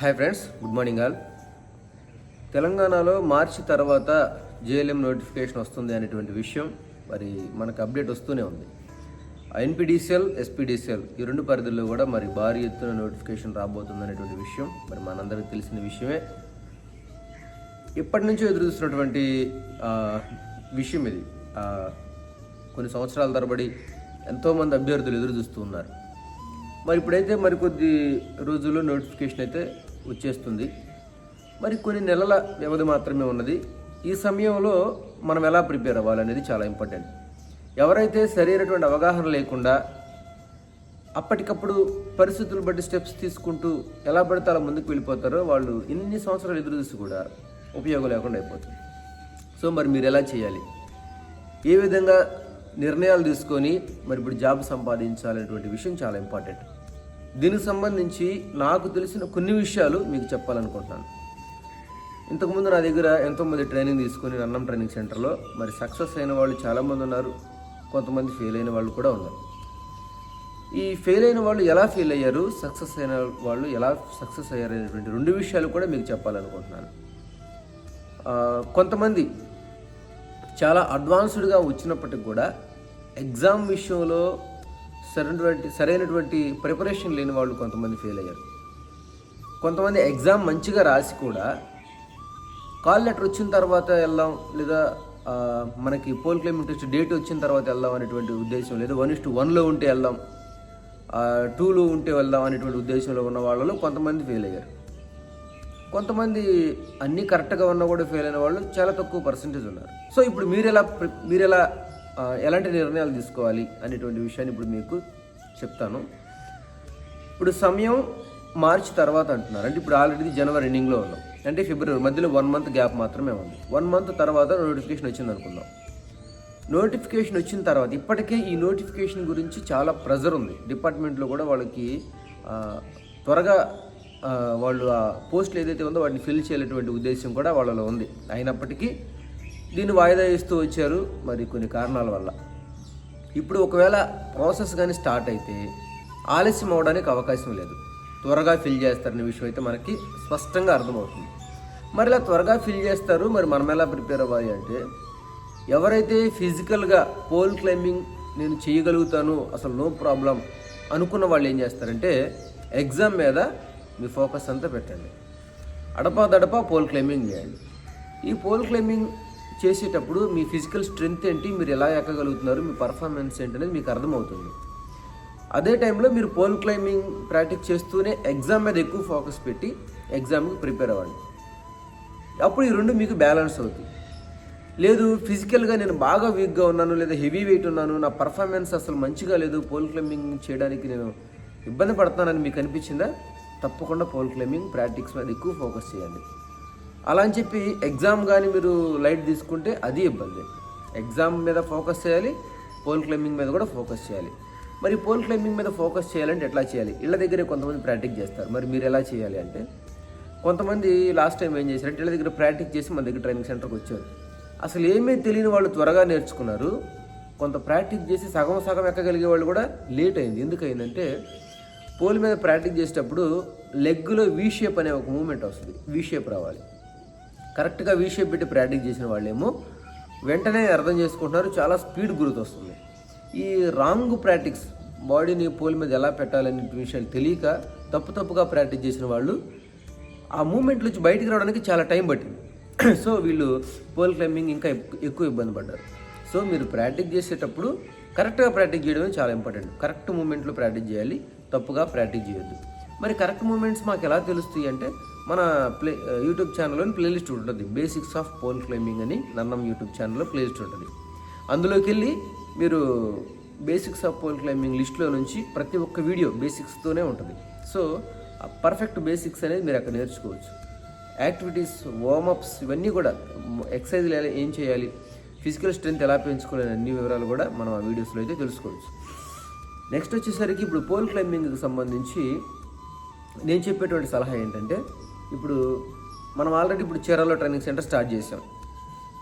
Hi friends good morning all తెలంగాణలో మార్చి తర్వాత జేఎల్ఎం నోటిఫికేషన్ వస్తుంది అనేటువంటి విషయం మరి మనకు అప్డేట్ వస్తూనే ఉంది. ఎన్పిడిసిఎల్ ఎస్పీడీసీఎల్ ఈ రెండు పరిధుల్లో కూడా మరి భారీ ఎత్తున నోటిఫికేషన్ రాబోతుంది అనేటువంటి విషయం మరి మనందరికీ తెలిసిన విషయమే. ఇప్పటి నుంచో ఎదురు చూస్తున్నటువంటి విషయం ఇది. కొన్ని సంవత్సరాల తరబడి ఎంతోమంది అభ్యర్థులు ఎదురు చూస్తూ ఉన్నారు. మరి ఇప్పుడైతే మరికొద్ది రోజుల్లో నోటిఫికేషన్ అయితే వచ్చేస్తుంది. మరి కొన్ని నెలల వ్యవధి మాత్రమే ఉన్నది. ఈ సమయంలో మనం ఎలా ప్రిపేర్ అవ్వాలనేది చాలా ఇంపార్టెంట్. ఎవరైతే సరైనటువంటి అవగాహన లేకుండా అప్పటికప్పుడు పరిస్థితులు బట్టి స్టెప్స్ తీసుకుంటూ ఎలా పడితే అలా ముందుకు వెళ్ళిపోతారో వాళ్ళు ఇన్ని సంవత్సరాలు ఎదురు చూసి కూడా ఉపయోగం లేకుండా అయిపోతుంది. సో మరి మీరు ఎలా చేయాలి? ఏ విధంగా నిర్ణయాలు తీసుకొని మరి ఇప్పుడు జాబ్ సంపాదించాలనేటువంటి విషయం చాలా ఇంపార్టెంట్. దీనికి సంబంధించి నాకు తెలిసిన కొన్ని విషయాలు మీకు చెప్పాలనుకుంటున్నాను. ఇంతకుముందు నా దగ్గర ఎంతోమంది ట్రైనింగ్ తీసుకొని అన్నం ట్రైనింగ్ సెంటర్లో మరి సక్సెస్ అయిన వాళ్ళు చాలామంది ఉన్నారు. కొంతమంది ఫెయిల్ అయిన వాళ్ళు కూడా ఉన్నారు. ఈ ఫెయిల్ అయిన వాళ్ళు ఎలా ఫెయిల్ అయ్యారు? సక్సెస్ అయిన వాళ్ళు ఎలా సక్సెస్ అయ్యారు అనేటువంటి రెండు విషయాలు కూడా మీకు చెప్పాలనుకుంటున్నాను. కొంతమంది చాలా అడ్వాన్స్డ్గా వచ్చినప్పటికి కూడా ఎగ్జామ్ విషయంలో సరైనటువంటి సరైనటువంటి ప్రిపరేషన్ లేని వాళ్ళు కొంతమంది ఫెయిల్ అయ్యారు. కొంతమంది ఎగ్జామ్ మంచిగా రాసి కూడా కాల్ లెటర్ వచ్చిన తర్వాత వెళ్దాం లేదా మనకి పోల్ క్లైమింగ్ టెస్ట్ డేట్ వచ్చిన తర్వాత వెళ్దాం అనేటువంటి ఉద్దేశం లేదా. వన్ ఇస్ టు వన్లో ఉంటే వెళ్దాం టూలో ఉంటే వెళ్దాం అనేటువంటి ఉద్దేశంలో ఉన్న వాళ్ళలో కొంతమంది ఫెయిల్ అయ్యారు. కొంతమంది అన్నీ కరెక్ట్గా ఉన్నా కూడా ఫెయిల్ అయిన వాళ్ళు చాలా తక్కువ పర్సంటేజ్ ఉన్నారు. సో ఇప్పుడు మీరు ఎలా మీరు ఎలా ఎలాంటి నిర్ణయాలు తీసుకోవాలి అనేటువంటి విషయాన్ని ఇప్పుడు మీకు చెప్తాను. ఇప్పుడు సమయం మార్చి తర్వాత అంటున్నారు. అంటే ఇప్పుడు ఆల్రెడీ జనవరి ఎండింగ్లో ఉన్నాం. అంటే ఫిబ్రవరి మధ్యలో వన్ మంత్ గ్యాప్ మాత్రమే ఉంది. వన్ మంత్ తర్వాత నోటిఫికేషన్ వచ్చింది అనుకుందాం. నోటిఫికేషన్ వచ్చిన తర్వాత ఇప్పటికే ఈ నోటిఫికేషన్ గురించి చాలా ప్రెజర్ ఉంది. డిపార్ట్మెంట్లో కూడా వాళ్ళకి త్వరగా వాళ్ళు ఆ పోస్టులు ఏదైతే ఉందో వాటిని ఫిల్ చేయాలటువంటి ఉద్దేశం కూడా వాళ్ళలో ఉంది. అయినప్పటికీ దీన్ని వాయిదా వేస్తూ వచ్చారు మరి కొన్ని కారణాల వల్ల. ఇప్పుడు ఒకవేళ ప్రాసెస్ కానీ స్టార్ట్ అయితే ఆలస్యం అవడానికి అవకాశం లేదు. త్వరగా ఫిల్ చేస్తారనే విషయం అయితే మనకి స్పష్టంగా అర్థమవుతుంది. మరి ఇలా త్వరగా ఫిల్ చేస్తారు మరి మనం ఎలా ప్రిపేర్ అవ్వాలి అంటే ఎవరైతే ఫిజికల్గా పోల్ క్లైంబింగ్ నేను చేయగలుగుతాను అసలు నో ప్రాబ్లం అనుకున్న వాళ్ళు ఏం చేస్తారంటే ఎగ్జామ్ మీద మీ ఫోకస్ అంతా పెట్టండి. అడపా దడపా పోల్ క్లైంబింగ్ చేయండి. ఈ పోల్ క్లైంబింగ్ చేసేటప్పుడు మీ ఫిజికల్ స్ట్రెంగ్త్ ఏంటి మీరు ఎలా ఎక్కగలుగుతున్నారు మీ పర్ఫార్మెన్స్ ఏంటి అనేది మీకు అర్థమవుతుంది. అదే టైంలో మీరు పోల్ క్లైంబింగ్ ప్రాక్టీస్ చేస్తూనే ఎగ్జామ్ మీద ఎక్కువ ఫోకస్ పెట్టి ఎగ్జామ్కి ప్రిపేర్ అవ్వండి. అప్పుడు ఈ రెండు మీకు బ్యాలెన్స్ అవుతాయి. లేదు ఫిజికల్గా నేను బాగా వీక్గా ఉన్నాను లేదా హెవీ వెయిట్ ఉన్నాను నా పర్ఫార్మెన్స్ అసలు మంచిగా లేదు పోల్ క్లైంబింగ్ చేయడానికి నేను ఇబ్బంది పడుతున్నానని మీకు అనిపించిందా? తప్పకుండా పోల్ క్లైంబింగ్ ప్రాక్టీస్ మీద ఎక్కువ ఫోకస్ చేయండి. అలా అని చెప్పి ఎగ్జామ్ కానీ మీరు లైట్ తీసుకుంటే అది ఇబ్బంది. ఎగ్జామ్ మీద ఫోకస్ చేయాలి పోల్ క్లైంబింగ్ మీద కూడా ఫోకస్ చేయాలి. మరి పోల్ క్లైంబింగ్ మీద ఫోకస్ చేయాలంటే ఎట్లా చేయాలి? ఇళ్ళ దగ్గరే కొంతమంది ప్రాక్టీస్ చేస్తారు. మరి మీరు ఎలా చేయాలి అంటే కొంతమంది లాస్ట్ టైం ఏం చేశారంటే ఇళ్ళ దగ్గర ప్రాక్టీస్ చేసి మన దగ్గర ట్రైనింగ్ సెంటర్కి వచ్చారు. అసలు ఏమీ తెలియని వాళ్ళు త్వరగా నేర్చుకున్నారు. కొంత ప్రాక్టీస్ చేసి సగం సగం ఎక్కగలిగే వాళ్ళు కూడా లేట్ అయింది. ఎందుకైందంటే పోల్ మీద ప్రాక్టీస్ చేసేటప్పుడు లెగ్లో వీ షేప్ అనే ఒక మూమెంట్ వస్తుంది. వీ షేప్ రావాలి. కరెక్ట్గా వీ షేప్ పెట్టి ప్రాక్టీస్ చేసిన వాళ్ళేమో వెంటనే అర్థం చేసుకుంటున్నారు చాలా స్పీడ్ గుర్తొస్తుంది. ఈ రాంగ్ ప్రాక్టీస్ బాడీని పోల్ మీద ఎలా పెట్టాలనే విషయాలు తెలియక తప్పు తప్పుగా ప్రాక్టీస్ చేసిన వాళ్ళు ఆ మూమెంట్ నుంచి బయటికి రావడానికి చాలా టైం పట్టింది. సో వీళ్ళు పోల్ క్లైంబింగ్ ఇంకా ఎక్కువ ఇబ్బంది పడ్డారు. సో మీరు ప్రాక్టీస్ చేసేటప్పుడు కరెక్ట్గా ప్రాక్టీస్ చేయడమే చాలా ఇంపార్టెంట్ కరెక్ట్ మూమెంట్లో ప్రాక్టీస్ చేయాలి తప్పుగా ప్రాక్టీస్ చేయొద్దు. మరి కరెక్ట్ మూమెంట్స్ మాకు ఎలా తెలుస్తాయి అంటే మన ప్లే యూట్యూబ్ ఛానల్లో ప్లేలిస్ట్ ఉంటుంది. బేసిక్స్ ఆఫ్ పోల్ క్లైంబింగ్ అని నన్నం యూట్యూబ్ ఛానల్లో ప్లేలిస్ట్ ఉంటుంది. అందులోకి వెళ్ళి మీరు బేసిక్స్ ఆఫ్ పోల్ క్లైంబింగ్ లిస్ట్లో నుంచి ప్రతి ఒక్క వీడియో బేసిక్స్తోనే ఉంటుంది. సో ఆ పర్ఫెక్ట్ బేసిక్స్ అనేది మీరు అక్కడ నేర్చుకోవచ్చు. యాక్టివిటీస్ వార్మప్స్ ఇవన్నీ కూడా ఎక్సర్సైజ్లు ఎలా ఏం చేయాలి ఫిజికల్ స్ట్రెంత్ ఎలా పెంచుకోవాలి అన్ని వివరాలు కూడా మనం ఆ వీడియోస్లో అయితే తెలుసుకోవచ్చు. నెక్స్ట్ వచ్చేసరికి ఇప్పుడు పోల్ క్లైంబింగ్కి సంబంధించి నేను చెప్పేటువంటి సలహా ఏంటంటే ఇప్పుడు మనం ఆల్రెడీ ఇప్పుడు చీరాలో ట్రైనింగ్ సెంటర్ స్టార్ట్ చేసాం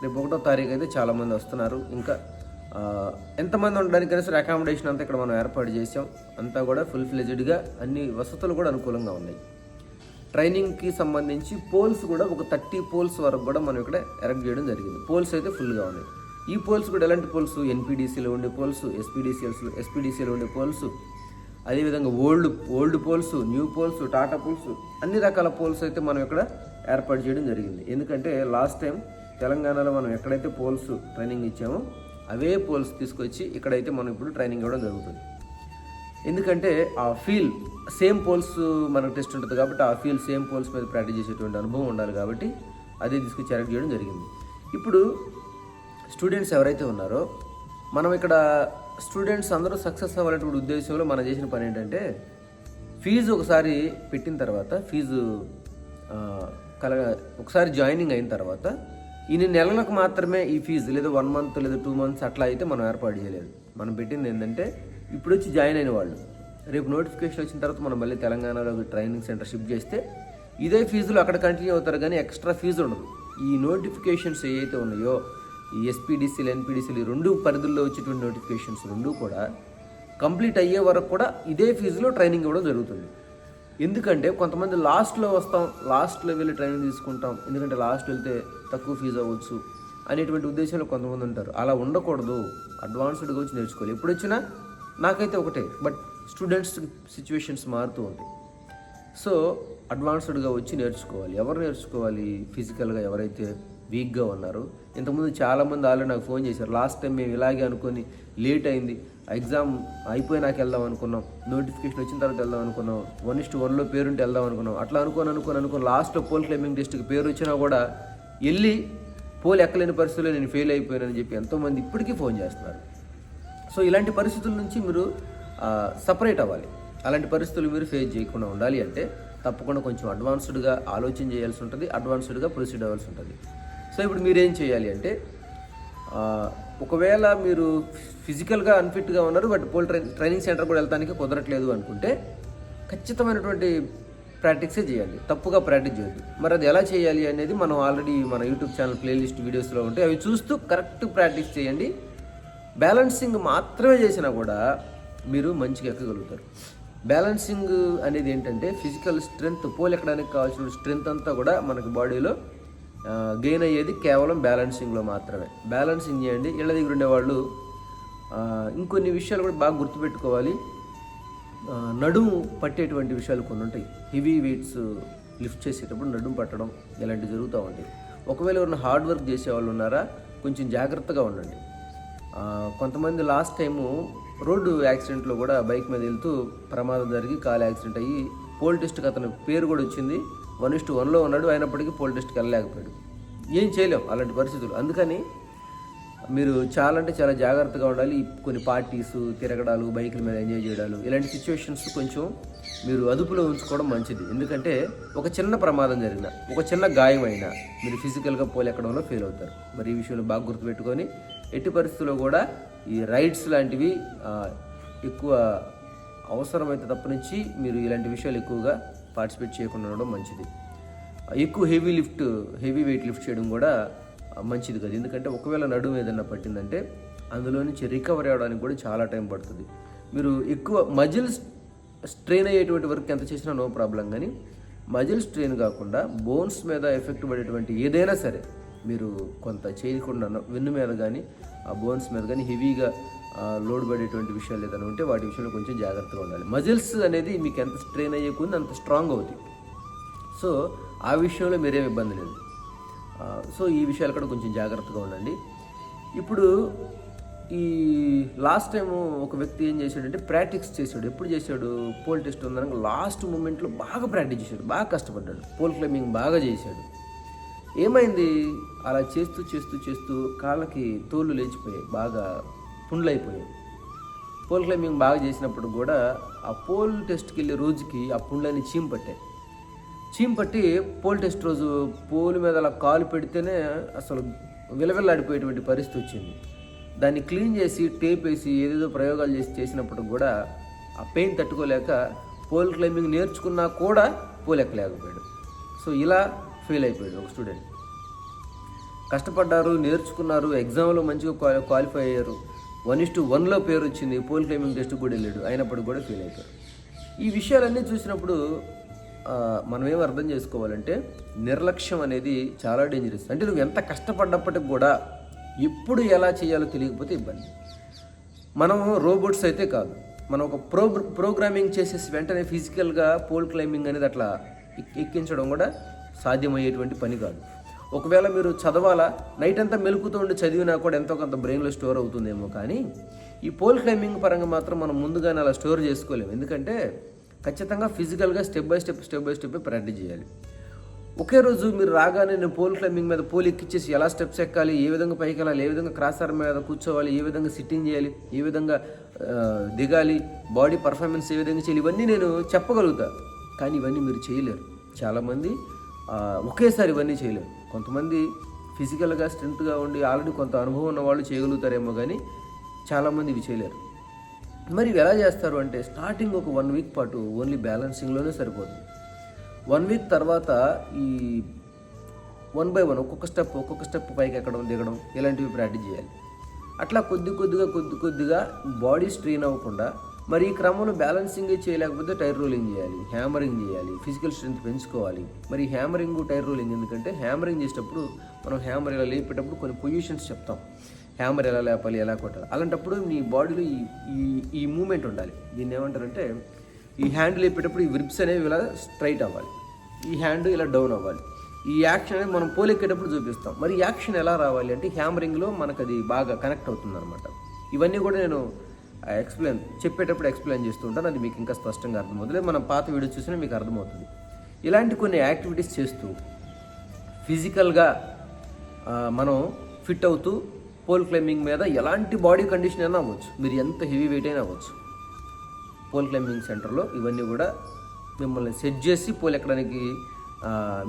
రేపు ఒకటో తారీఖు అయితే చాలామంది వస్తున్నారు. ఇంకా ఎంతమంది ఉండడానికి సరే అకామిడేషన్ అంతా ఇక్కడ మనం ఏర్పాటు చేసాం అంతా కూడా ఫుల్ ఫ్లెజ్డ్గా అన్ని వసతులు కూడా అనుకూలంగా ఉన్నాయి. ట్రైనింగ్కి సంబంధించి పోల్స్ కూడా ఒక థర్టీ పోల్స్ వరకు కూడా మనం ఇక్కడ ఎరెక్ట్ చేయడం జరిగింది. పోల్స్ అయితే ఫుల్గా ఉన్నాయి. ఈ పోల్స్ కూడా ఎలాంటి పోల్స్ ఎన్పీడీసీలో ఉండే పోల్స్ ఎస్పీడీసీఎల్స్లో ఎస్పీడీసీలో ఉండే పోల్స్ అదేవిధంగా old old poles new poles Tata poles అన్ని రకాల పోల్స్ అయితే మనం ఇక్కడ ఏర్పాటు చేయడం జరిగింది. ఎందుకంటే లాస్ట్ టైం తెలంగాణలో మనం ఎక్కడైతే పోల్స్ ట్రైనింగ్ ఇచ్చామో అవే పోల్స్ తీసుకొచ్చి ఇక్కడైతే మనం ఇప్పుడు ట్రైనింగ్ ఇవ్వడం జరుగుతుంది. ఎందుకంటే ఆ ఫీల్ సేమ్ పోల్స్ మనకు టెస్ట్ ఉంటుంది కాబట్టి ఆ ఫీల్ సేమ్ పోల్స్ మీద ప్రాక్టీస్ చేసేటువంటి అనుభవం ఉండాలి కాబట్టి అదే తీసుకొచ్చి సెలెక్ట్ చేయడం జరిగింది. ఇప్పుడు స్టూడెంట్స్ ఎవరైతే ఉన్నారో మనం ఇక్కడ స్టూడెంట్స్ అందరూ సక్సెస్ అవ్వాలనేటువంటి ఉద్దేశంలో మనం చేసిన పని ఏంటంటే ఫీజు ఒకసారి పెట్టిన తర్వాత ఫీజు కల ఒకసారి జాయినింగ్ అయిన తర్వాత ఇన్ని నెలలకు మాత్రమే ఈ ఫీజు లేదా వన్ మంత్ లేదా టూ మంత్స్ అట్లా అయితే మనం ఏర్పాటు చేయలేదు. మనం పెట్టింది ఏంటంటే ఇప్పుడు వచ్చి జాయిన్ అయిన వాళ్ళు. రేపు నోటిఫికేషన్ వచ్చిన తర్వాత మనం మళ్ళీ తెలంగాణలో ట్రైనింగ్ సెంటర్ షిఫ్ట్ చేస్తే ఇదే ఫీజులు అక్కడ కంటిన్యూ అవుతారు కానీ ఎక్స్ట్రా ఫీజు ఉండదు. ఈ నోటిఫికేషన్స్ ఏవైతే ఉన్నాయో ఈ ఎస్పీడీసీలు ఎన్పీడీసీలు రెండు పరిధుల్లో వచ్చేటువంటి నోటిఫికేషన్స్ రెండు కూడా కంప్లీట్ అయ్యే వరకు కూడా ఇదే ఫీజులో ట్రైనింగ్ ఇవ్వడం జరుగుతుంది. ఎందుకంటే కొంతమంది లాస్ట్లో వస్తాం లాస్ట్లో వెళ్ళి ట్రైనింగ్ తీసుకుంటాం ఎందుకంటే లాస్ట్ వెళ్తే తక్కువ ఫీజు అవ్వచ్చు అనేటువంటి ఉద్దేశంలో కొంతమంది ఉంటారు. అలా ఉండకూడదు. అడ్వాన్స్డ్గా వచ్చి నేర్చుకోవాలి. ఎప్పుడు వచ్చినా నాకైతే ఒకటే బట్ స్టూడెంట్స్ సిచ్యువేషన్స్ మారుతూ ఉంటాయి. సో అడ్వాన్స్డ్గా వచ్చి నేర్చుకోవాలి. ఎవరు నేర్చుకోవాలి? ఫిజికల్గా ఎవరైతే వీక్గా ఉన్నారు. ఇంతకుముందు చాలామంది ఆల్రెడీ నాకు ఫోన్ చేశారు. లాస్ట్ టైం మేము ఇలాగే అనుకొని లేట్ అయింది. ఎగ్జామ్ అయిపోయినాక వెళ్దాం అనుకున్నాం. నోటిఫికేషన్ వచ్చిన తర్వాత వెళ్దాం అనుకున్నాం. వన్ ఇస్ట్ వన్లో పేరుంటే వెళ్దాం అనుకున్నాం. అట్లా అనుకోని అనుకుని అనుకుని లాస్ట్లో పోల్ క్లైంబింగ్ టెస్ట్కి పేరు వచ్చినా కూడా వెళ్ళి పోల్ ఎక్కలేని పరిస్థితుల్లో నేను ఫెయిల్ అయిపోయానని చెప్పి ఎంతోమంది ఇప్పటికీ ఫోన్ చేస్తున్నారు. సో ఇలాంటి పరిస్థితుల నుంచి మీరు సపరేట్ అవ్వాలి. అలాంటి పరిస్థితులు మీరు ఫేస్ చేయకుండా ఉండాలి అంటే తప్పకుండా కొంచెం అడ్వాన్స్డ్గా ఆలోచన చేయాల్సి ఉంటుంది. అడ్వాన్స్డ్గా ప్రొసీడ్ అవ్వాల్సి ఉంటుంది. సో ఇప్పుడు మీరేం చేయాలి అంటే ఒకవేళ మీరు ఫిజికల్గా అన్ఫిట్గా ఉన్నారు but pole try training centre కూడా వెళ్తానికి కుదరట్లేదు అనుకుంటే ఖచ్చితమైనటువంటి ప్రాక్టీసే చేయాలి. తప్పుగా ప్రాక్టీస్ చేయొద్దు. మరి అది ఎలా చేయాలి అనేది మనం ఆల్రెడీ మన యూట్యూబ్ ఛానల్ ప్లేలిస్ట్ వీడియోస్లో ఉంటే అవి చూస్తూ కరెక్ట్ ప్రాక్టీస్ చేయండి. బ్యాలెన్సింగ్ మాత్రమే చేసినా కూడా మీరు మంచిగా ఎక్కగలుగుతారు. బ్యాలెన్సింగ్ అనేది ఏంటంటే ఫిజికల్ స్ట్రెంగ్త్ పోల్ ఎక్కడానికి కావాల్సిన స్ట్రెంగ్త్ అంతా కూడా మనకి బాడీలో గెయిన్ అయ్యేది కేవలం బ్యాలెన్సింగ్లో మాత్రమే. బ్యాలెన్సింగ్ చేయండి. ఇళ్ళ దగ్గర ఉండేవాళ్ళు ఇంకొన్ని విషయాలు కూడా బాగా గుర్తుపెట్టుకోవాలి. నడుము పట్టేటువంటి విషయాలు కొన్ని ఉంటాయి. హెవీ వెయిట్స్ లిఫ్ట్ చేసేటప్పుడు నడుము పట్టడం ఇలాంటివి జరుగుతూ ఉంటాయి. ఒకవేళ ఎవరైనా హార్డ్ వర్క్ చేసే వాళ్ళు ఉన్నారా కొంచెం జాగ్రత్తగా ఉండండి. కొంతమంది లాస్ట్ టైము రోడ్డు యాక్సిడెంట్లో కూడా బైక్ మీద వెళ్తూ ప్రమాదం జరిగి కాలు యాక్సిడెంట్ అయ్యి పోల్ టెస్ట్కి అతని పేరు కూడా వచ్చింది. వన్ ఇస్టు వన్లో ఉన్నాడు అయినప్పటికీ పోల్ టెస్ట్కి వెళ్ళలేకపోయాడు. ఏం చేయలేం అలాంటి పరిస్థితులు. అందుకని మీరు చాలా అంటే చాలా జాగ్రత్తగా ఉండాలి. కొన్ని పార్టీస్ తిరగడాలు బైకుల మీద ఎంజాయ్ చేయడాలు ఇలాంటి సిచ్యువేషన్స్ కొంచెం మీరు అదుపులో ఉంచుకోవడం మంచిది. ఎందుకంటే ఒక చిన్న ప్రమాదం జరిగిన ఒక చిన్న గాయం అయినా మీరు ఫిజికల్గా పోలెక్కడంలో ఫెయిల్ అవుతారు. మరి ఈ విషయంలో బాగా గుర్తుపెట్టుకొని ఎట్టి పరిస్థితుల్లో కూడా ఈ రైడ్స్ లాంటివి ఎక్కువ అవసరమైతే తప్పనించి మీరు ఇలాంటి విషయాలు ఎక్కువగా పార్టిసిపేట్ చేయకుండా ఉండడం మంచిది. ఎక్కువ heavy lift heavy weight lift చేయడం కూడా మంచిది కాదు. ఎందుకంటే ఒకవేళ నడుము ఏదైనా పట్టిందంటే అందులో నుంచి రికవర్ అవ్వడానికి కూడా చాలా టైం పడుతుంది. మీరు ఎక్కువ మజిల్స్ స్ట్రెయిన్ అయ్యేటువంటి వర్క్ ఎంత చేసినా నో ప్రాబ్లం. కానీ మజిల్ స్ట్రెయిన్ కాకుండా బోన్స్ మీద ఎఫెక్ట్ పడేటువంటి ఏదైనా సరే మీరు కొంత చేయకుండా వెన్ను మీద కానీ ఆ బోన్స్ మీద కానీ హెవీగా లోడ్ పడేటువంటి విషయాలు ఏదైనా ఉంటే వాటి విషయంలో కొంచెం జాగ్రత్తగా ఉండాలి. మజిల్స్ అనేది మీకు ఎంత స్ట్రెయిన్ అయ్యే అంత స్ట్రాంగ్ అవుతాయి సో ఆ విషయంలో మీరేం ఇబ్బంది లేదు. సో ఈ విషయాలు కూడా కొంచెం జాగ్రత్తగా ఉండండి. ఇప్పుడు ఈ లాస్ట్ టైం ఒక వ్యక్తి ఏం చేశాడంటే ప్రాక్టీస్ చేశాడు. ఎప్పుడు చేశాడు? పోల్ టెస్ట్ ఉందనగా లాస్ట్ మూమెంట్లో బాగా ప్రాక్టీస్ చేశాడు. బాగా కష్టపడ్డాడు. పోల్ క్లైంబింగ్ బాగా చేశాడు. ఏమైంది? అలా చేస్తూ చేస్తూ చేస్తూ కాళ్ళకి తోళ్ళు లేచిపోయాయి. బాగా పుండ్లు అయిపోయాయి. పోల్ క్లైంబింగ్ బాగా చేసినప్పుడు కూడా ఆ పోల్ టెస్ట్కి వెళ్ళే రోజుకి ఆ పుండ్లని చీమ్ పట్టాయి చీమ్ పట్టి పోల్ టెస్ట్ రోజు పోల్ మీద అలా కాలు పెడితేనే అసలు విలవిల్లాడిపోయేటువంటి పరిస్థితి వచ్చింది. దాన్ని క్లీన్ చేసి టేప్ వేసి ఏదేదో ప్రయోగాలు చేసి చేసినప్పుడు కూడా ఆ పెయిన్ తట్టుకోలేక పోల్ క్లైంబింగ్ నేర్చుకున్నా కూడా పోలెక్కలేకపోయాడు సో ఇలా ఫెయిల్ అయిపోయాడు ఒక స్టూడెంట్. కష్టపడ్డారు నేర్చుకున్నారు ఎగ్జామ్లో మంచిగా క్వాలిఫై అయ్యారు. వన్ ఇస్ టు వన్లో పేరు వచ్చింది పోల్ క్లైంబింగ్ టెస్ట్ కూడా వెళ్ళాడు. అయినప్పుడు కూడా ఫెయిల్ అయిపోయాడు. ఈ విషయాలన్నీ చూసినప్పుడు మనం ఏం అర్థం చేసుకోవాలంటే నిర్లక్ష్యం అనేది చాలా డేంజరస్ అంటే నువ్వు ఎంత కష్టపడ్డప్పటికి కూడా ఎప్పుడు ఎలా చేయాలో తెలియకపోతే ఇబ్బంది. మనం రోబోట్స్ అయితే కాదు. మనం ఒక ప్రో ప్రోగ్రామింగ్ చేసేసి వెంటనే ఫిజికల్గా పోల్ క్లైంబింగ్ అనేది అట్లా ఎక్కించడం కూడా సాధ్యమయ్యేటువంటి పని కాదు. ఒకవేళ మీరు చదవాలా? నైట్ అంతా మెలుకుతూ ఉండి చదివినా కూడా ఎంతో కొంత బ్రెయిన్లో స్టోర్ అవుతుందేమో కానీ ఈ పోల్ క్లైంబింగ్ పరంగా మాత్రం మనం ముందుగానే అలా స్టోర్ చేసుకోలేము. ఎందుకంటే ఖచ్చితంగా ఫిజికల్గా step by step step by step practice చేయాలి. ఒకే రోజు మీరు రాగానే నేను పోల్ క్లైంబింగ్ మీద పోల్ ఎక్కిచ్చేసి ఎలా స్టెప్స్ ఎక్కాలి ఏ విధంగా పైకి వెళ్ళాలి ఏ విధంగా క్రాస్ ఆర్మ్ మీద కూర్చోవాలి ఏ విధంగా సిట్టింగ్ చేయాలి ఏ విధంగా దిగాలి బాడీ పర్ఫార్మెన్స్ ఏ విధంగా చేయాలి ఇవన్నీ నేను చెప్పగలుగుతా. కానీ ఇవన్నీ మీరు చేయలేరు. చాలామంది ఒకేసారి ఇవన్నీ చేయలేరు కొంతమంది ఫిజికల్గా స్ట్రెంత్గా ఉండి ఆల్రెడీ కొంత అనుభవం ఉన్న వాళ్ళు చేయగలుగుతారేమో కానీ చాలామంది ఇవి చేయలేరు. మరి ఇవి ఎలా చేస్తారు అంటే స్టార్టింగ్ ఒక వన్ వీక్ పాటు ఓన్లీ బ్యాలెన్సింగ్లోనే సరిపోతుంది. వన్ వీక్ తర్వాత ఈ వన్ బై వన్ ఒక్కొక్క స్టెప్ ఒక్కొక్క స్టెప్ పైకి ఎక్కడం దిగడం ఇలాంటివి ప్రాక్టీస్ చేయాలి. అట్లా కొద్ది కొద్దిగా కొద్ది కొద్దిగా బాడీ స్ట్రెయిన్ అవ్వకుండా మరి ఈ క్రమంలో బ్యాలెన్సింగ్ చేయలేకపోతే టైర్ రోలింగ్ చేయాలి హ్యామరింగ్ చేయాలి ఫిజికల్ స్ట్రెంత్ పెంచుకోవాలి. మరి హ్యామరింగ్ టైర్ రోలింగ్ ఎందుకంటే హ్యామరింగ్ చేసేటప్పుడు మనం హ్యామర్ ఇలా లేపేటప్పుడు కొన్ని పొజిషన్స్ చెప్తాం. హ్యామర్ ఎలా లేపాలి ఎలా కొట్టాలి? అలాంటప్పుడు నీ బాడీలో ఈ ఈ ఈ మూమెంట్ ఉండాలి. దీన్ని ఏమంటారంటే ఈ హ్యాండ్ లేపేటప్పుడు ఈ విరిప్స్ అనేవి ఇలా స్ట్రైట్ అవ్వాలి. ఈ హ్యాండ్ ఇలా డౌన్ అవ్వాలి. ఈ యాక్షన్ అనేది మనం పోలెక్కేటప్పుడు చూపిస్తాం. మరి యాక్షన్ ఎలా రావాలి అంటే హ్యామరింగ్లో మనకు అది బాగా కనెక్ట్ అవుతుంది అనమాట ఇవన్నీ కూడా నేను ఎక్స్ప్లెయిన్ చెప్పేటప్పుడు ఎక్స్ప్లెయిన్ చేస్తూ ఉంటాను. అది మీకు ఇంకా స్పష్టంగా అర్థమవుతుంది మనం పాత వీడియో చూసినా మీకు అర్థమవుతుంది. ఇలాంటి కొన్ని యాక్టివిటీస్ చేస్తూ ఫిజికల్గా మనం ఫిట్ అవుతూ పోల్ క్లైంబింగ్ మీద ఎలాంటి బాడీ కండిషన్ అయినా అవ్వచ్చు. మీరు ఎంత హెవీ వెయిట్ అయినా అవ్వచ్చు. పోల్ క్లైంబింగ్ సెంటర్లో ఇవన్నీ కూడా మిమ్మల్ని సెట్ చేసి పోల్ ఎక్కడానికి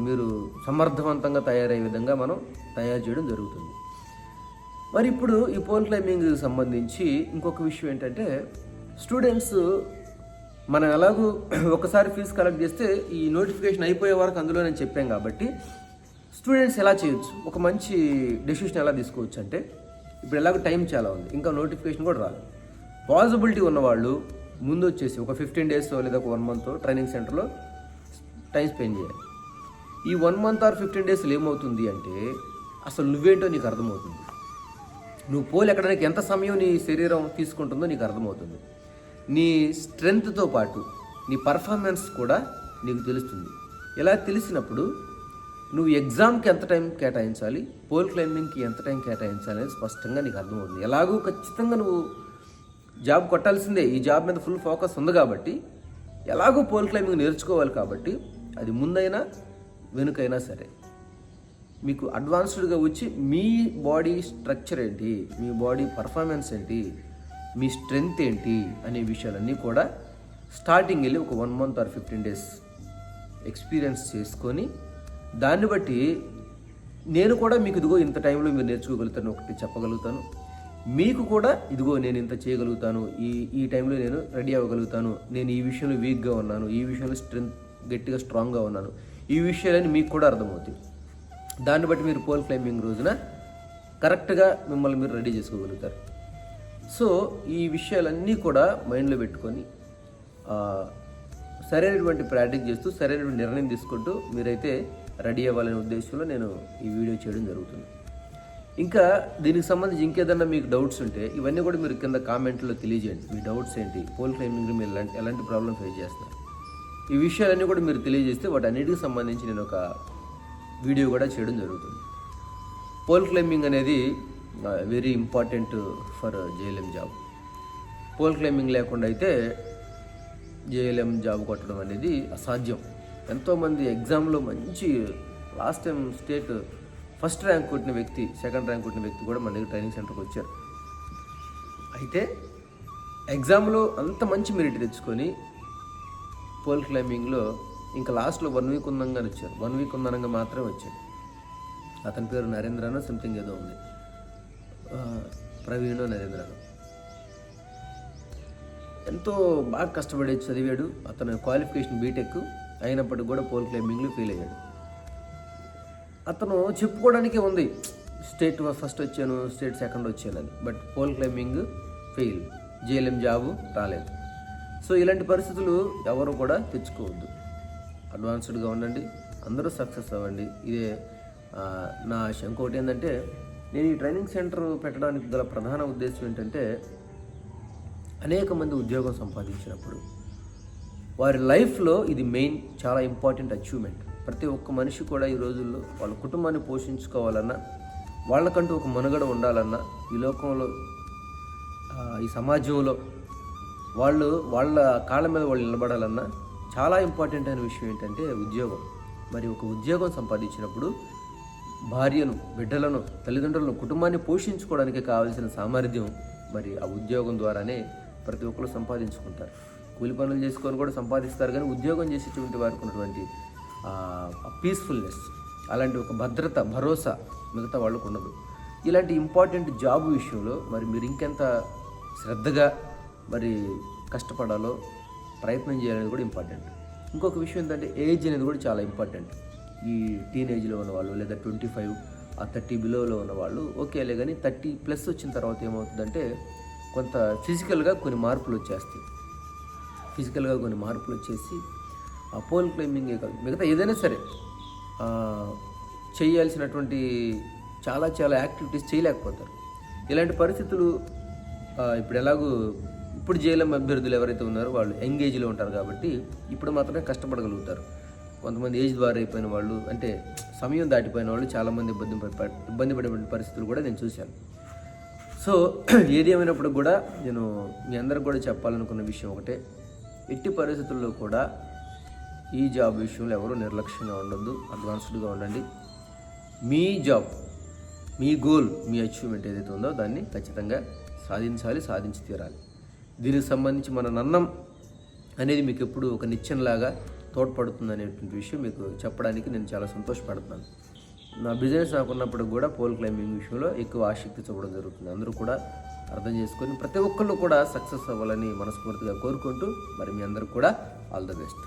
మీరు సమర్థవంతంగా తయారయ్యే విధంగా మనం తయారు చేయడం జరుగుతుంది. మరి ఇప్పుడు ఈ పోల్ క్లైంబింగ్ సంబంధించి ఇంకొక విషయం ఏంటంటే స్టూడెంట్స్ మనం ఎలాగూ ఒకసారి ఫీజు కలెక్ట్ చేస్తే ఈ నోటిఫికేషన్ అయిపోయే వరకు అందులో నేను చెప్పాం కాబట్టి స్టూడెంట్స్ ఎలా చేయొచ్చు? ఒక మంచి డెసిషన్ ఎలా తీసుకోవచ్చు అంటే ఇప్పుడు ఎలాగో టైం చాలా ఉంది ఇంకా నోటిఫికేషన్ కూడా రాదు పాసిబిలిటీ ఉన్నవాళ్ళు ముందు వచ్చేసి ఒక ఫిఫ్టీన్ డేస్ లేదా ఒక వన్ మంత్ ట్రైనింగ్ సెంటర్లో టైం స్పెండ్ చేయాలి. ఈ వన్ మంత్ ఆర్ ఫిఫ్టీన్ డేస్లో ఏమవుతుంది అంటే అసలు నువ్వేంటో నీకు అర్థమవుతుంది. నువ్వు పోలు ఎక్కడానికి ఎంత సమయం నీ శరీరం తీసుకుంటుందో నీకు అర్థమవుతుంది. నీ స్ట్రెంగ్త్తో పాటు నీ పర్ఫార్మెన్స్ కూడా నీకు తెలుస్తుంది. ఇలా తెలిసినప్పుడు నువ్వు ఎగ్జామ్కి ఎంత టైం కేటాయించాలి పోల్ క్లైంబింగ్కి ఎంత టైం కేటాయించాలి అనేది స్పష్టంగా నీకు అర్థమవుతుంది. ఎలాగూ ఖచ్చితంగా నువ్వు జాబ్ కొట్టాల్సిందే. ఈ జాబ్ మీద ఫుల్ ఫోకస్ ఉంది కాబట్టి ఎలాగో పోల్ క్లైంబింగ్ నేర్చుకోవాలి కాబట్టి అది ముందైనా వెనుకైనా సరే. మీకు అడ్వాన్స్డ్గా వచ్చి మీ బాడీ స్ట్రక్చర్ ఏంటి? మీ బాడీ పర్ఫార్మెన్స్ ఏంటి? మీ స్ట్రెంగ్త్ ఏంటి? అనే విషయాలన్నీ కూడా స్టార్టింగ్ వెళ్ళి ఒక one month or fifteen days experience చేసుకొని దాన్ని బట్టి నేను కూడా మీకు ఇదిగో ఇంత టైంలో మీరు నేర్చుకోగలుగుతాను ఒకటి చెప్పగలుగుతాను. మీకు కూడా ఇదిగో నేను ఇంత చేయగలుగుతాను ఈ ఈ టైంలో నేను రెడీ అవ్వగలుగుతాను నేను ఈ విషయంలో వీక్గా ఉన్నాను ఈ విషయంలో స్ట్రెంత్ గట్టిగా స్ట్రాంగ్గా ఉన్నాను ఈ విషయాలని మీకు కూడా అర్థమవుతాయి. దాన్ని బట్టి మీరు పోల్ క్లైంబింగ్ రోజున కరెక్ట్గా మిమ్మల్ని మీరు రెడీ చేసుకోగలుగుతారు. సో ఈ విషయాలన్నీ కూడా మైండ్లో పెట్టుకొని సరైనటువంటి ప్రాక్టీస్ చేస్తూ సరైనటువంటి నిర్ణయం తీసుకుంటూ మీరైతే రెడీ అవ్వాలనే ఉద్దేశంలో నేను ఈ వీడియో చేయడం జరుగుతుంది. ఇంకా దీనికి సంబంధించి ఇంకేదన్నా మీకు డౌట్స్ ఉంటే ఇవన్నీ కూడా మీరు కింద కామెంట్లో తెలియజేయండి. మీ డౌట్స్ ఏంటి? పోల్ క్లైంబింగ్ మీరు ఎలాంటి ఎలాంటి ప్రాబ్లం ఫేస్ చేస్తున్నారు? ఈ విషయాలన్నీ కూడా మీరు తెలియజేస్తే వాటి అన్నిటికి సంబంధించి నేను ఒక వీడియో కూడా చేయడం జరుగుతుంది. పోల్ క్లైంబింగ్ అనేది very important for JLM job pole climbing లేకుండా అయితే జేఎల్ఎం జాబ్ కొట్టడం అనేది అసాధ్యం. ఎంతోమంది ఎగ్జామ్లో మంచి last time state first rank కొట్టిన వ్యక్తి సెకండ్ ర్యాంక్ కొట్టిన వ్యక్తి కూడా మన దగ్గర ట్రైనింగ్ సెంటర్కి వచ్చారు. అయితే ఎగ్జామ్లో అంత మంచి మెరిట్ తెచ్చుకొని పోల్ క్లైంబింగ్లో ఇంకా లాస్ట్లో వన్ వీక్ ఉందంగా వచ్చారు. వన్ వీక్ ఉందనంగా మాత్రమే వచ్చాడు అతని పేరు నరేంద్రనో సంథింగ్ ఏదో ఉంది. ఆ, ప్రవీణో నరేంద్రనో. ఎంతో బాగా కష్టపడి చదివాడు. అతను క్వాలిఫికేషన్ బీటెక్ అయినప్పటికి కూడా పోల్ క్లైంబింగ్లో ఫెయిల్ అయ్యాడు. అతను చెప్పుకోవడానికే ఉంది. స్టేట్ ఫస్ట్ వచ్చాను స్టేట్ సెకండ్ వచ్చానని but pole climbing fail JLM job రాలేదు. సో ఇలాంటి పరిస్థితులు ఎవరు కూడా తెచ్చుకోవద్దు. అడ్వాన్స్డ్గా ఉండండి. అందరూ సక్సెస్ అవ్వండి. ఇదే నా ఆశ ఇంకొకటి ఏంటంటే నేను ఈ ట్రైనింగ్ సెంటర్ పెట్టడానికి గల ప్రధాన ఉద్దేశం ఏంటంటే అనేక మంది ఉద్యోగం సంపాదించినప్పుడు వారి లైఫ్లో ఇది మెయిన్ చాలా ఇంపార్టెంట్ అచీవ్మెంట్. ప్రతి ఒక్క మనిషి కూడా ఈ రోజుల్లో వాళ్ళ కుటుంబాన్ని పోషించుకోవాలన్నా వాళ్ళకంటూ ఒక మనుగడ ఉండాలన్నా ఈ లోకంలో ఈ సమాజంలో వాళ్ళు వాళ్ళ కాళ్ళ మీద వాళ్ళు నిలబడాలన్నా చాలా ఇంపార్టెంట్ అయిన విషయం ఏంటంటే ఉద్యోగం. మరి ఒక ఉద్యోగం సంపాదించినప్పుడు భార్యను బిడ్డలను తల్లిదండ్రులను కుటుంబాన్ని పోషించుకోవడానికి కావాల్సిన సామర్థ్యం మరి ఆ ఉద్యోగం ద్వారానే ప్రతి ఒక్కరు సంపాదించుకుంటారు. కూలి పనులు చేసుకొని కూడా సంపాదిస్తారు కానీ ఉద్యోగం చేసేటువంటి వారికి ఉన్నటువంటి పీస్ఫుల్నెస్ అలాంటి ఒక భద్రత భరోసా మిగతా వాళ్ళకు ఉండదు. ఇలాంటి ఇంపార్టెంట్ జాబ్ విషయంలో మరి మీరు ఇంకెంత శ్రద్ధగా మరి కష్టపడాలో ప్రయత్నం చేయాలనేది కూడా ఇంపార్టెంట్ ఇంకొక విషయం ఏంటంటే ఏజ్ అనేది కూడా చాలా ఇంపార్టెంట్ ఈ టీనేజ్లో ఉన్న వాళ్ళు లేదా ట్వంటీ ఫైవ్ ఆ థర్టీ బిలోలో ఉన్న వాళ్ళు ఓకేలే కానీ థర్టీ ప్లస్ వచ్చిన తర్వాత ఏమవుతుందంటే కొంత ఫిజికల్గా కొన్ని మార్పులు వచ్చేస్తాయి. ఫిజికల్గా కొన్ని మార్పులు వచ్చేసి ఆ పోల్ క్లైంబింగే కాదు మిగతా ఏదైనా సరే చేయాల్సినటువంటి చాలా చాలా యాక్టివిటీస్ చేయలేకపోతారు. ఇలాంటి పరిస్థితులు ఇప్పుడు ఎలాగూ ఇప్పుడు జేఎల్ఎం అభ్యర్థులు ఎవరైతే ఉన్నారో వాళ్ళు యంగ్ ఏజ్లో ఉంటారు కాబట్టి ఇప్పుడు మాత్రమే కష్టపడగలుగుతారు. కొంతమంది ఏజ్ ద్వారా అయిపోయిన వాళ్ళు అంటే సమయం దాటిపోయిన వాళ్ళు చాలామంది ఇబ్బంది ఇబ్బంది పడే పరిస్థితులు కూడా నేను చూశాను. సో ఏది ఏమైనప్పుడు కూడా నేను మీ అందరికి కూడా చెప్పాలనుకున్న విషయం ఒకటే. ఎట్టి పరిస్థితుల్లో కూడా ఈ జాబ్ విషయంలో ఎవరు నిర్లక్ష్యంగా ఉండొద్దు అడ్వాన్స్డ్గా ఉండండి. మీ జాబ్ మీ గోల్ మీ అచీవ్మెంట్ ఏదైతే ఉందో దాన్ని ఖచ్చితంగా సాధించాలి సాధించి తీరాలి. దీనికి సంబంధించి మన నన్నం అనేది మీకు ఎప్పుడు ఒక నిత్యంలాగా తోడ్పడుతుంది అనేటువంటి విషయం మీకు చెప్పడానికి నేను చాలా సంతోషపడుతున్నాను. నా బిజినెస్ నాకున్నప్పుడు కూడా పోల్ క్లైంబింగ్ విషయంలో ఎక్కువ ఆసక్తి చూపడం జరుగుతుంది. అందరూ కూడా అర్థం చేసుకొని ప్రతి ఒక్కళ్ళు కూడా సక్సెస్ అవ్వాలని మనస్ఫూర్తిగా కోరుకుంటూ మరి మీ అందరూ కూడా ఆల్ ద బెస్ట్.